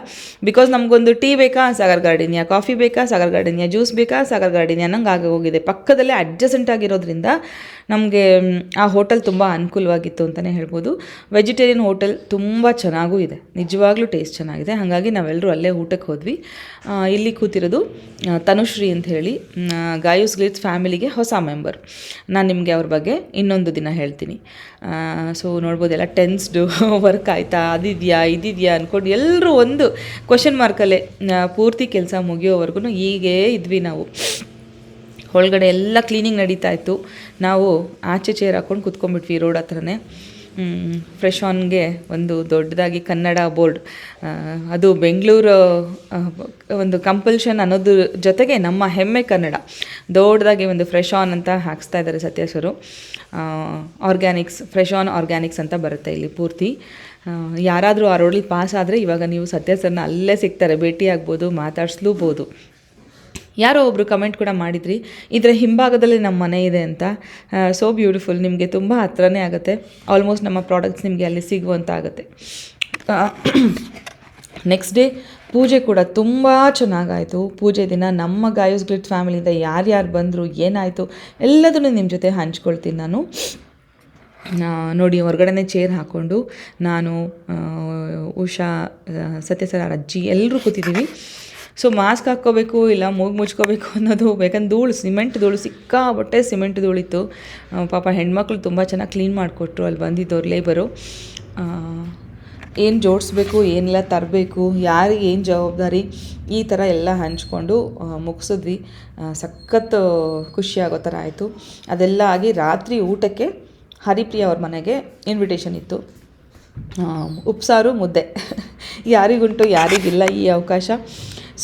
ಬಿಕಾಸ್ ನಮಗೊಂದು ಟೀ ಬೇಕಾ, ಸಾಗರ್ ಗಾರ್ಡನ್ಯ? ಕಾಫಿ ಬೇಕಾ, ಸಾಗರ್ ಗಾರ್ಡನ್ಯಾ? ಜ್ಯೂಸ್ ಬೇಕಾ, ಸಾಗರ್ ಗಾರ್ಡನ್ಯ? ನಂಗೆ ಆಗೋಗಿದೆ ಹೋಗಿದೆ. ಪಕ್ಕದಲ್ಲೇ ಅಡ್ಜಸೆಂಟ್ ಆಗಿರೋದ್ರಿಂದ ನಮಗೆ ಆ ಹೋಟೆಲ್ ತುಂಬ ಅನುಕೂಲವಾಗಿತ್ತು ಅಂತಲೇ ಹೇಳ್ಬೋದು. ವೆಜಿಟೇರಿಯನ್ ಹೋಟೆಲ್ ತುಂಬ ಚೆನ್ನಾಗೂ ಇದೆ. ನಿಜವಾಗ್ಲೂ ಟೇಸ್ಟ್ ಚೆನ್ನಾಗಿದೆ. ಹಾಗಾಗಿ ನಾವೆಲ್ಲರೂ ಅಲ್ಲೇ ಊಟಕ್ಕೆ ಹೋದ್ವಿ. ಇಲ್ಲಿ ಕೂತಿರೋದು ತನುಶ್ರೀ ಅಂತ ಹೇಳಿ ಗಾಯೂಸ್ ಗ್ಲಿಟ್ಸ್ ಫ್ಯಾಮಿಲಿಗೆ ಹೊಸ ಮೆಂಬರ್. ನಾನು ನಿಮಗೆ ಅವ್ರ ಬಗ್ಗೆ ಇನ್ನೊಂದು ದಿನ ಹೇಳ್ತೀನಿ. ಸೊ ನೋಡ್ಬೋದು, ಎಲ್ಲ ಟೆನ್ಸ್ಡು, [laughs] ವರ್ಕ್ ಆಯಿತಾ, ಅದಿದೆಯಾ, ಇದಿದೆಯಾ ಅಂದ್ಕೊಂಡು ಎಲ್ಲರೂ ಒಂದು ಕ್ವಶನ್ ಮಾರ್ಕಲ್ಲೇ ಪೂರ್ತಿ ಕೆಲಸ ಮುಗಿಯೋವರೆಗೂ ಹೀಗೇ ಇದ್ವಿ ನಾವು. ಒಳಗಡೆ ಎಲ್ಲ ಕ್ಲೀನಿಂಗ್ ನಡೀತಾ ಇತ್ತು. ನಾವು ಆಚೆ ಚೇರ್ ಹಾಕ್ಕೊಂಡು ಕುತ್ಕೊಂಡ್ಬಿಟ್ವಿ ರೋಡ್ ಹತ್ರನೇ. ಫ್ರೆಶ್ ಆನ್ಗೆ ಒಂದು ದೊಡ್ಡದಾಗಿ ಕನ್ನಡ ಬೋರ್ಡ್ ಅದು ಬೆಂಗಳೂರು ಒಂದು ಕಂಪಲ್ಷನ್ ಅನ್ನೋದ್ರ ಜೊತೆಗೆ ನಮ್ಮ ಹೆಮ್ಮೆ ಕನ್ನಡ. ದೊಡ್ಡದಾಗಿ ಒಂದು ಫ್ರೆಶ್ ಆನ್ ಅಂತ ಹಾಕ್ಸ್ತಾ ಇದ್ದಾರೆ ಸತ್ಯಾಸರು ಆರ್ಗ್ಯಾನಿಕ್ಸ್ ಫ್ರೆಶ್ ಆನ್ ಆರ್ಗ್ಯಾನಿಕ್ಸ್ ಅಂತ ಬರುತ್ತೆ ಇಲ್ಲಿ ಪೂರ್ತಿ. ಯಾರಾದರೂ ಆ ರೋಡಲ್ಲಿ ಪಾಸ್ ಆದರೆ ಇವಾಗ ನೀವು ಸತ್ಯಾಸರನ್ನ ಅಲ್ಲೇ ಸಿಗ್ತಾರೆ. ಭೇಟಿ ಆಗ್ಬೋದು ಮಾತಾಡ್ಸ್ಲೂಬೋದು. ಯಾರೋ ಒಬ್ಬರು ಕಮೆಂಟ್ ಕೂಡ ಮಾಡಿದ್ರಿ. ಇದರ ಹಿಂಭಾಗದಲ್ಲಿ ನಮ್ಮ ಮನೆ ಇದೆ ಅಂತ. ಸೋ ಬ್ಯೂಟಿಫುಲ್ ನಿಮಗೆ ತುಂಬ ಹತ್ರನೇ ಆಗುತ್ತೆ. ಆಲ್ಮೋಸ್ಟ್ ನಮ್ಮ ಪ್ರಾಡಕ್ಟ್ಸ್ ನಿಮಗೆ ಅಲ್ಲಿ ಸಿಗುವಂತ ಆಗುತ್ತೆ. ನೆಕ್ಸ್ಟ್ ಡೇ ಪೂಜೆ ಕೂಡ ತುಂಬ ಚೆನ್ನಾಗಾಯಿತು. ಪೂಜೆ ದಿನ ನಮ್ಮ ಗಾಯೋಸ್ ಗ್ಲಿಟ್ ಫ್ಯಾಮಿಲಿಯಿಂದ ಯಾರ್ಯಾರು ಬಂದರು, ಏನಾಯಿತು, ಎಲ್ಲದನ್ನು ನಿಮ್ಮ ಜೊತೆ ಹಂಚ್ಕೊಳ್ತೀನಿ ನಾನು. ನೋಡಿ, ಹೊರಗಡೆನೇ ಚೇರ್ ಹಾಕ್ಕೊಂಡು ನಾನು ಉಷಾ ಸತ್ಯಸರ ಅಜ್ಜಿ ಎಲ್ಲರೂ ಕೂತಿದ್ದೀವಿ ಸೊ ಮಾಸ್ಕ್ ಹಾಕ್ಕೋಬೇಕು ಇಲ್ಲ ಮೂಗು ಮುಚ್ಕೋಬೇಕು ಅನ್ನೋದು ಬೇಕಂದ್ರೆ ಧೂಳು, ಸಿಮೆಂಟ್ ಧೂಳು ಸಿಕ್ಕಾಬಟ್ಟೆ ಸಿಮೆಂಟ್ ಧೂಳಿತ್ತು ಪಾಪ ಹೆಣ್ಮಕ್ಳು ತುಂಬ ಚೆನ್ನಾಗಿ ಕ್ಲೀನ್ ಮಾಡಿಕೊಟ್ರು ಅಲ್ಲಿ ಬಂದಿದ್ದವ್ರು ಲೇಬರು ಏನು ಜೋಡಿಸ್ಬೇಕು, ಏನೆಲ್ಲ ತರಬೇಕು, ಯಾರಿಗೆ ಏನು ಜವಾಬ್ದಾರಿ, ಈ ಥರ ಎಲ್ಲ ಹಂಚ್ಕೊಂಡು ಮುಗಿಸಿದ್ವಿ. ಸಖತ್ ಖುಷಿ ಆಗೋ ಥರ ಆಯಿತು. ಅದೆಲ್ಲ ಆಗಿ ರಾತ್ರಿ ಊಟಕ್ಕೆ ಹರಿಪ್ರಿಯ ಅವ್ರ ಮನೆಗೆ ಇನ್ವಿಟೇಷನ್ ಇತ್ತು. ಉಪ್ಸಾರು ಮುದ್ದೆ. [laughs] ಯಾರಿಗುಂಟು ಯಾರಿಗಿಲ್ಲ ಈ ಅವಕಾಶ.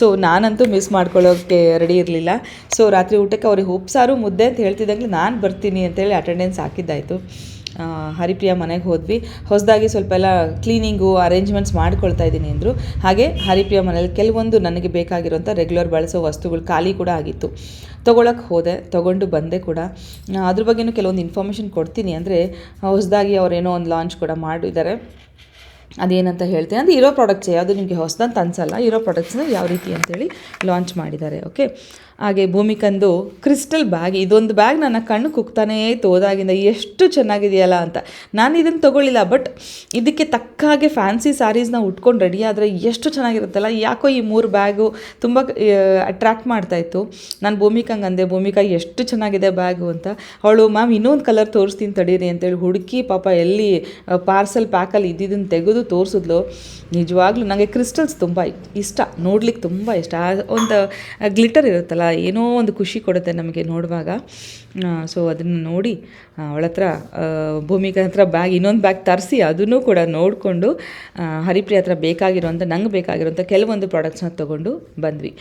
ಸೊ ನಾನಂತೂ ಮಿಸ್ ಮಾಡ್ಕೊಳ್ಳೋಕ್ಕೆ ರೆಡಿ ಇರಲಿಲ್ಲ. ಸೊ ರಾತ್ರಿ ಊಟಕ್ಕೆ ಅವ್ರಿಗೆ ಉಪ್ಸಾರು ಮುದ್ದೆ ಅಂತ ಹೇಳ್ತಿದ್ದಂಗೆ ನಾನು ಬರ್ತೀನಿ ಅಂತೇಳಿ ಅಟೆಂಡೆನ್ಸ್ ಹಾಕಿದ್ದಾಯಿತು. ಹರಿಪ್ರಿಯ ಮನೆಗೆ ಹೋದ್ವಿ. ಹೊಸದಾಗಿ ಸ್ವಲ್ಪ ಎಲ್ಲ ಕ್ಲೀನಿಂಗು ಅರೇಂಜ್ಮೆಂಟ್ಸ್ ಮಾಡ್ಕೊಳ್ತಾ ಇದ್ದೀನಿ ಅಂದರು. ಹಾಗೆ ಹರಿಪ್ರಿಯ ಮನೇಲಿ ಕೆಲವೊಂದು ನನಗೆ ಬೇಕಾಗಿರೋಂಥ ರೆಗ್ಯುಲರ್ ಬಳಸೋ ವಸ್ತುಗಳು ಖಾಲಿ ಕೂಡ ಆಗಿತ್ತು. ತೊಗೊಳಕ್ಕೆ ಹೋದೆ, ತೊಗೊಂಡು ಬಂದೆ ಕೂಡ. ಅದ್ರ ಬಗ್ಗೆನೂ ಕೆಲವೊಂದು ಇನ್ಫಾರ್ಮೇಷನ್ ಕೊಡ್ತೀನಿ ಅಂದರೆ, ಹೊಸದಾಗಿ ಅವರೇನೋ ಒಂದು ಲಾಂಚ್ ಕೂಡ ಮಾಡಿದ್ದಾರೆ. ಅದೇನಂತ ಹೇಳ್ತೀನಿ, ಅಂದರೆ ಇರೋ ಪ್ರಾಡಕ್ಟ್ಸ್ ಯಾವುದು ನಿಮಗೆ ಹೊಸದಂತ ಅನ್ಸಲ್ಲ, ಇರೋ ಪ್ರಾಡಕ್ಟ್ಸ್ನ ಯಾವ ರೀತಿ ಅಂತೇಳಿ ಲಾಂಚ್ ಮಾಡಿದ್ದಾರೆ ಓಕೆ ಹಾಗೆ ಭೂಮಿಕಂದು ಕ್ರಿಸ್ಟಲ್ ಬ್ಯಾಗ್ ಇದೊಂದು ಬ್ಯಾಗ್ ನನ್ನ ಕಣ್ಣು ಕುಕ್ತಾನೇ ಇತ್ತು ಹೋದಾಗಿಂದ ಎಷ್ಟು ಚೆನ್ನಾಗಿದೆಯಲ್ಲ ಅಂತ. ನಾನು ಇದನ್ನು ತೊಗೊಳ್ಳಿಲ್ಲ ಬಟ್ ಇದಕ್ಕೆ ತಕ್ಕ ಹಾಗೆ ಫ್ಯಾನ್ಸಿ ಸ್ಯಾರೀಸ್ನ ಉಟ್ಕೊಂಡು ರೆಡಿ ಆದರೆ ಎಷ್ಟು ಚೆನ್ನಾಗಿರುತ್ತಲ್ಲ. ಯಾಕೋ ಈ ಮೂರು ಬ್ಯಾಗು ತುಂಬ ಅಟ್ರ್ಯಾಕ್ಟ್ ಮಾಡ್ತಾಯಿತ್ತು ನಾನು ಭೂಮಿಕಂಗೆ ಅಂದೆ, ಭೂಮಿಕಾ, ಎಷ್ಟು ಚೆನ್ನಾಗಿದೆ ಬ್ಯಾಗು ಅಂತ. ಅವಳು, ಮ್ಯಾಮ್, ಇನ್ನೊಂದು ಕಲರ್ ತೋರಿಸ್ತೀನಿ ತಡೀರಿ ಅಂತೇಳಿ ಹುಡುಕಿ ಪಾಪ ಎಲ್ಲಿ ಪಾರ್ಸಲ್ ಪ್ಯಾಕಲ್ಲಿ ಇದ್ದಿದ್ದನ್ನು ತೆಗೆದು ತೋರಿಸಿದ್ಲು. ನಿಜವಾಗ್ಲೂ ನನಗೆ ಕ್ರಿಸ್ಟಲ್ಸ್ ತುಂಬ ಇಷ್ಟ. ನೋಡ್ಲಿಕ್ಕೆ ತುಂಬ ಇಷ್ಟ. ಒಂದು ಗ್ಲಿಟರ್ ಇರುತ್ತಲ್ಲ ಏನೋ ಒಂದು ಖುಷಿ ಕೊಡುತ್ತೆ ನಮಗೆ ನೋಡುವಾಗ. ಸೊ ಅದನ್ನು ನೋಡಿ ಅವಳ ಹತ್ರ ಭೂಮಿಕ ಹತ್ರ ಬ್ಯಾಗ್ ಇನ್ನೊಂದು ಬ್ಯಾಗ್ ತರಿಸಿ, ಅದನ್ನು ಕೂಡ ನೋಡಿಕೊಂಡು ಹರಿಪ್ರಿಯ ಹತ್ರ ಬೇಕಾಗಿರೋಂಥ ನಂಗೆ ಬೇಕಾಗಿರೋಂಥ ಕೆಲವೊಂದು ಪ್ರಾಡಕ್ಟ್ಸ್ನ ತೊಗೊಂಡು ಬಂದ್ವಿ.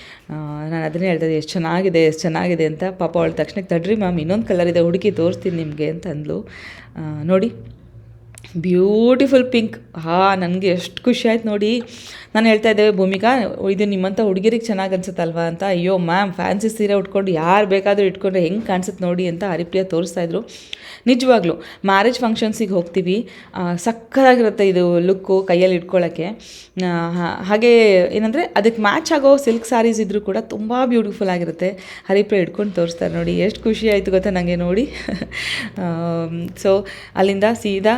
ನಾನು ಅದನ್ನೇ ಹೇಳ್ತಾ ಇದ್ದೆ ಎಷ್ಟು ಚೆನ್ನಾಗಿದೆ ಎಷ್ಟು ಚೆನ್ನಾಗಿದೆ ಅಂತ ಪಾಪ ಅವಳ ತಕ್ಷಣಕ್ಕೆ ತಡ್ರಿ ಮ್ಯಾಮ್, ಇನ್ನೊಂದು ಕಲರ್ ಇದೆ, ಹುಡುಕಿ ತೋರಿಸ್ತೀನಿ ನಿಮಗೆ ಅಂತ ಅಂದ್ಲು ನೋಡಿ. ಬ್ಯೂಟಿಫುಲ್ ಪಿಂಕ್ ಹಾ ನನಗೆ ಎಷ್ಟು ಖುಷಿ ಆಯ್ತು ನೋಡಿ. ನಾನು ಹೇಳ್ತಾ ಇದ್ದೇವೆ, ಭೂಮಿಕಾ, ಇದು ನಿಮ್ಮಂಥ ಹುಡುಗಿರಿಗೆ ಚೆನ್ನಾಗಿ ಅನ್ಸುತ್ತಲ್ವ ಅಂತ. ಅಯ್ಯೋ ಮ್ಯಾಮ್ ಫ್ಯಾನ್ಸಿ ಸೀರೆ ಉಟ್ಕೊಂಡು ಯಾರು ಬೇಕಾದರೂ ಇಟ್ಕೊಂಡ್ರೆ ಹೆಂಗೆ ಕಾಣಿಸುತ್ತೆ ನೋಡಿ ಅಂತ ಹರಿಪ್ರಿಯ ತೋರಿಸ್ತಾಯಿದ್ರು ನಿಜವಾಗ್ಲೂ ಮ್ಯಾರೇಜ್ ಫಂಕ್ಷನ್ಸಿಗೆ ಹೋಗ್ತೀವಿ. ಸಕ್ಕತ್ತಾಗಿರುತ್ತೆ ಇದು ಲುಕ್ಕು ಕೈಯಲ್ಲಿ ಇಟ್ಕೊಳ್ಳೋಕ್ಕೆ ಹಾಗೆ ಏನಂದರೆ ಅದಕ್ಕೆ ಮ್ಯಾಚ್ ಆಗೋ ಸಿಲ್ಕ್ ಸ್ಯಾರೀಸ್ ಇದ್ದರೂ ಕೂಡ ತುಂಬ ಬ್ಯೂಟಿಫುಲ್ ಆಗಿರುತ್ತೆ. ಹರಿಪ್ರಿಯ ಇಟ್ಕೊಂಡು ತೋರಿಸ್ತಾರೆ ನೋಡಿ, ಎಷ್ಟು ಖುಷಿ ಆಯಿತು ಗೊತ್ತಾ ನನಗೆ ನೋಡಿ. [laughs] ಸೊ ಅಲ್ಲಿಂದ ಸೀದಾ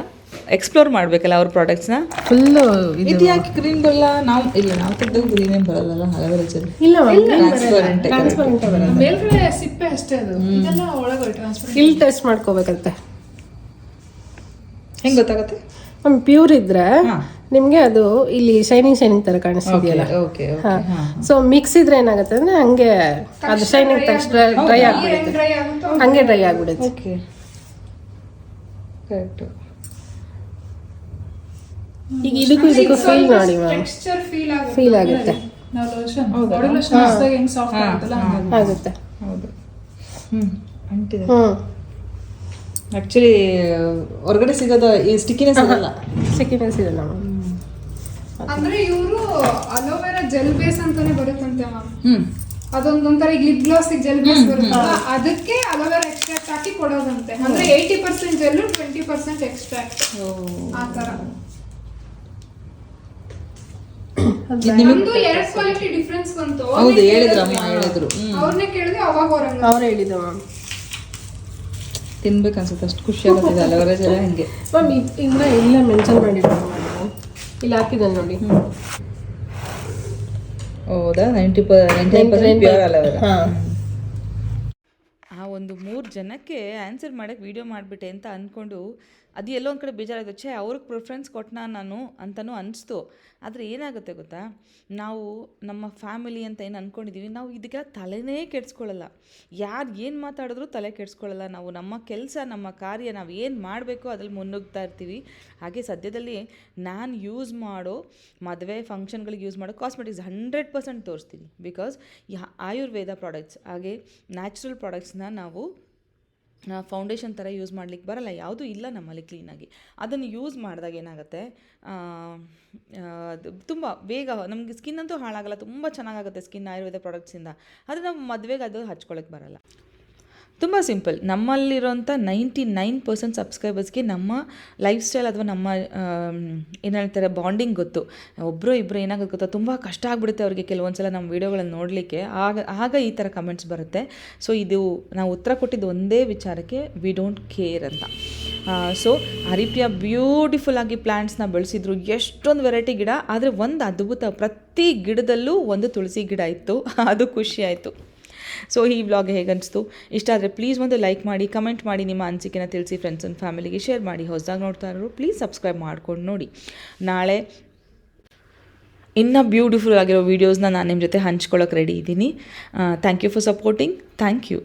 ಎಕ್ಸ್ಪ್ಲೋರ್ ಮಾಡಬೇಕಲ್ಲ ಅವ್ರ ಪ್ರಾಡಕ್ಟ್ಸ್ನ ಫುಲ್ಲು ಇದು ಯಾಕೆ ಗ್ರೀನ್ ಬರಲ್ಲ ನಾವು ಇಲ್ಲ ನಾವು ತೆಗೆದಾಗ ಗ್ರೀನ್ ಏನು ಬರಲ್ಲ ಹಾಗಾದ್ರೆ ಜನ. ಇಲ್ಲ ಟ್ರಾನ್ಸ್ಪರೆಂಟ್ ಮೇಲ್ಗಡೆ ಸಿಪ್ಪೆ ಅಷ್ಟೇ ಅದು. ಇದೆಲ್ಲ ಒಳಗೆ ಟ್ರಾನ್ಸ್ಪರೆಂಟ್ ಇಲ್ಲಿ ಟೆಸ್ಟ್ ಮಾಡ್ಕೋಬೇಕಂತೆ. ಹೆಂಗೆ ಗೊತ್ತಾಗುತ್ತೆ? ಮ್ಯಾಮ್ ಪ್ಯೂರ್ ಇದ್ರೆ ನಿಮಗೆ ಅದು ಇಲ್ಲಿ ಶೈನಿಂಗ್ ಶೈನಿಂಗ್ ತರ ಕಾಣಿಸ್ತಿದೆಯಲ್ಲ. ಓಕೆ ಸೊ ಮಿಕ್ಸ್ ಇದ್ರೆ ಏನಾಗುತ್ತೆ ಅಂದ್ರೆ ಹಂಗೆ ಅದು ಶೈನಿಂಗ್ ತಕ್ಷಣ ಡ್ರೈ ಆಗ್ಬಿಡುತ್ತೆ. ಹಂಗೆ ಡ್ರೈ ಆಗ್ಬಿಡುತ್ತೆ. ಓಕೆ ಕರೆಕ್ಟ್ ಈಗ ಇದಕ್ಕೂ ಇದಕ್ಕೂ ಫೀಲ್ ಮಾಡಿ ಮ್ಯಾಮ್ ಟೆಕ್ಸ್ಚರ್ ಫೀಲ್ ಆಗುತ್ತೆ ಫೀಲ್ ಆಗುತ್ತೆ ನಾವು ಲೋಷನ್ ಬಾಡಿ ಲೋಷನ್ ಹಚ್ಚಿದಾಗ ಹೆಂಗ್ ಸಾಫ್ಟ್ ಆಗುತ್ತಲ್ಲ ಆಗುತ್ತೆ ಹೌದು ಹ್ಮ್ ಅಂಟಿದೆ ಹ್ಮ್ ಆ್ಯಕ್ಚುಲಿ ಹೊರಗಡೆ ಸಿಗೋದು ಈ ಸ್ಟಿಕ್ಕಿನೆಸ್ ಇರಲ್ಲ ಇದೆ ಮ್ಯಾಮ್ ಅಂದ್ರೆ ಇವರು ಅಲೋವೆರಾ ಜೆಲ್ ಬೇಸ್ ಅಂತಾನೆ ಬರುತ್ತಂತೆ ಮ್ಯಾಮ್ ಹ್ಞೂ ಅದೊಂದೊಂಥರ ಈಗ ಲಿಪ್ ಗ್ಲಾಸ್ ಜೆಲ್ ಬೇಸ್ ಬರುತ್ತಲ್ಲ ಅದಕ್ಕೆ ಅಲೋವೆರಾ ಎಕ್ಸ್ಟ್ರಾಕ್ಟ್ ಹಾಕಿ ಕೊಡೋದಂತೆ ಅಂದ್ರೆ eighty percent gel twenty percent extract ಆ ತರ ನಮ್ದು ಎರಡ್ ಕ್ವಾಲಿಟಿ ಡಿಫ್ರೆನ್ಸ್ ಬಂತು. ಹೌದು ಹೇಳಿದ್ರಮ್ಮ ಹೇಳಿದ್ರು ಹ್ಞೂ ಅವ್ರನ್ನೇ ಕೇಳಿದ್ರೆ ಅವಾಗ ಅವ್ರಂಗ ಅವ್ರು ಹೇಳಿದ್ದು ಮ್ಯಾಮ್. ತಿನ್ಬೇಕು ಅನ್ಸುತ್ತೆ ಅಷ್ಟು ಖುಷಿ ಆಗುತ್ತೆ ಅಲವರೇಜ್ ಎಲ್ಲ ಹಂಗೆ. ಮ್ಯಾಮ್ ಇನ್ನ ಇಲ್ಲ ಮೆನ್ಷನ್ ಮಾಡಿದ್ರು ಇಲ್ಲಿ ಹಾಕಿದ್ದಾನೆ ನೋಡಿ. ಹೌದಾ? Ninety ninety percent pure aloe vera ಹಾಂ. ಆ ಒಂದು ಮೂರು ಜನಕ್ಕೆ ಆನ್ಸರ್ ಮಾಡೋಕ್ಕೆ ವಿಡಿಯೋ ಮಾಡಿಬಿಟ್ಟೆ ಅಂತ ಅಂದ್ಕೊಂಡು ಅದು ಎಲ್ಲೋ ಒಂದು ಕಡೆ ಬೇಜಾರಾಗುತ್ತೆ ಛೇ, ಅವ್ರಿಗೆ ಪ್ರಿಫ್ರೆನ್ಸ್ ಕೊಟ್ಟನ ನಾನು ಅಂತಲೂ ಅನಿಸ್ತು. ಆದರೆ ಏನಾಗುತ್ತೆ ಗೊತ್ತಾ? ನಾವು ನಮ್ಮ ಫ್ಯಾಮಿಲಿ ಅಂತ ಏನು ಅಂದ್ಕೊಂಡಿದ್ದೀವಿ ನಾವು ಇದಕ್ಕೆಲ್ಲ ತಲೆನೇ ಕೆಡಿಸ್ಕೊಳ್ಳಲ್ಲ ಯಾರು ಏನು ಮಾತಾಡಿದ್ರು ತಲೆ ಕೆಡಿಸ್ಕೊಳ್ಳಲ್ಲ ನಾವು. ನಮ್ಮ ಕೆಲಸ, ನಮ್ಮ ಕಾರ್ಯ ನಾವು ಏನು ಮಾಡಬೇಕು ಅದ್ರಲ್ಲಿ ಮುನ್ನುಗ್ತಾ ಇರ್ತೀವಿ. ಹಾಗೆ ಸದ್ಯದಲ್ಲಿ ನಾನು ಯೂಸ್ ಮಾಡೋ, ಮದುವೆ ಫಂಕ್ಷನ್ಗಳಿಗೆ ಯೂಸ್ ಮಾಡೋ ಕಾಸ್ಮೆಟಿಕ್ಸ್ ಹಂಡ್ರೆಡ್ ಪರ್ಸೆಂಟ್ ತೋರಿಸ್ತೀನಿ. ಬಿಕಾಸ್ ಆಯುರ್ವೇದ ಪ್ರಾಡಕ್ಟ್ಸ್ ಹಾಗೆ ನ್ಯಾಚುರಲ್ ಪ್ರಾಡಕ್ಟ್ಸ್ನ ನಾವು ಫೌಂಡೇಶನ್ ಥರ ಯೂಸ್ ಮಾಡ್ಲಿಕ್ಕೆ ಬರಲ್ಲ. ಯಾವುದೂ ಇಲ್ಲ ನಮ್ಮಲ್ಲಿ ಕ್ಲೀನಾಗಿ ಅದನ್ನು ಯೂಸ್ ಮಾಡಿದಾಗ ಏನಾಗುತ್ತೆ ತುಂಬ ಬೇಗ ನಮಗೆ ಸ್ಕಿನ್ ಅಂತೂ ಹಾಳಾಗಲ್ಲ. ತುಂಬ ಚೆನ್ನಾಗಾಗುತ್ತೆ ಸ್ಕಿನ್ ಆಯುರ್ವೇದ ಪ್ರಾಡಕ್ಟ್ಸಿಂದ ಆದರೆ ನಾವು ಮದುವೆಗೆ ಅದು ಹಚ್ಕೊಳಕ್ಕೆ ಬರಲ್ಲ. ತುಂಬ ಸಿಂಪಲ್. ನಮ್ಮಲ್ಲಿರೋಂಥ ನೈಂಟಿ ನೈನ್ ಪರ್ಸೆಂಟ್ ಸಬ್ಸ್ಕ್ರೈಬರ್ಸ್ಗೆ ನಮ್ಮ ಲೈಫ್ ಸ್ಟೈಲ್ ಅಥವಾ ನಮ್ಮ ಏನು ಹೇಳ್ತಾರೆ, ಬಾಂಡಿಂಗ್ ಗೊತ್ತು. ಒಬ್ಬರು ಇಬ್ಬರು ಏನಾಗುತ್ತೆ ಗೊತ್ತಾ? ತುಂಬ ಕಷ್ಟ ಆಗ್ಬಿಡುತ್ತೆ ಅವ್ರಿಗೆ ಕೆಲವೊಂದು ಸಲ ನಮ್ಮ ವೀಡಿಯೋಗಳನ್ನು ನೋಡಲಿಕ್ಕೆ. ಆಗ ಆಗ ಈ ಥರ ಕಮೆಂಟ್ಸ್ ಬರುತ್ತೆ. ಸೊ ಇದು ನಾವು ಉತ್ತರ ಕೊಟ್ಟಿದ್ದು ಒಂದೇ ವಿಚಾರಕ್ಕೆ ವಿ ಡೋಂಟ್ ಕೇರ್ ಅಂತ. ಸೊ ಹರಿಪ್ರಿಯ ಬ್ಯೂಟಿಫುಲ್ ಆಗಿ ಪ್ಲ್ಯಾಂಟ್ಸ್ನ ಬೆಳೆಸಿದ್ರು. ಎಷ್ಟೊಂದು ವೆರೈಟಿ ಗಿಡ, ಆದರೆ ಒಂದು ಅದ್ಭುತ. ಪ್ರತಿ ಗಿಡದಲ್ಲೂ ಒಂದು ತುಳಸಿ ಗಿಡ ಇತ್ತು. [laughs] ಅದು ಖುಷಿ ಆಯಿತು. ಸೊ ಈ ವ್ಲಾಗ್ ಹೇಗನ್ನಿಸ್ತು ಇಷ್ಟ ಆದರೆ ಪ್ಲೀಸ್ ಒಂದು ಲೈಕ್ ಮಾಡಿ ಕಮೆಂಟ್ ಮಾಡಿ, ನಿಮ್ಮ ಅನಿಸಿಕೆನ ತಿಳಿಸಿ ಫ್ರೆಂಡ್ಸ್ ಆ್ಯಂಡ್ ಫ್ಯಾಮಿಲಿಗೆ ಶೇರ್ ಮಾಡಿ. ಹೊಸದಾಗಿ ನೋಡ್ತಾ ಇರೋರು ಪ್ಲೀಸ್ ಸಬ್ಸ್ಕ್ರೈಬ್ ಮಾಡ್ಕೊಂಡು ನೋಡಿ. ನಾಳೆ ಇನ್ನೂ ಬ್ಯೂಟಿಫುಲ್ ಆಗಿರೋ ವೀಡಿಯೋಸ್ನ ನಾನು ನಿಮ್ಮ ಜೊತೆ ಹಂಚ್ಕೊಳ್ಳೋಕೆ ರೆಡಿ ಇದ್ದೀನಿ. Thank you for supporting thank you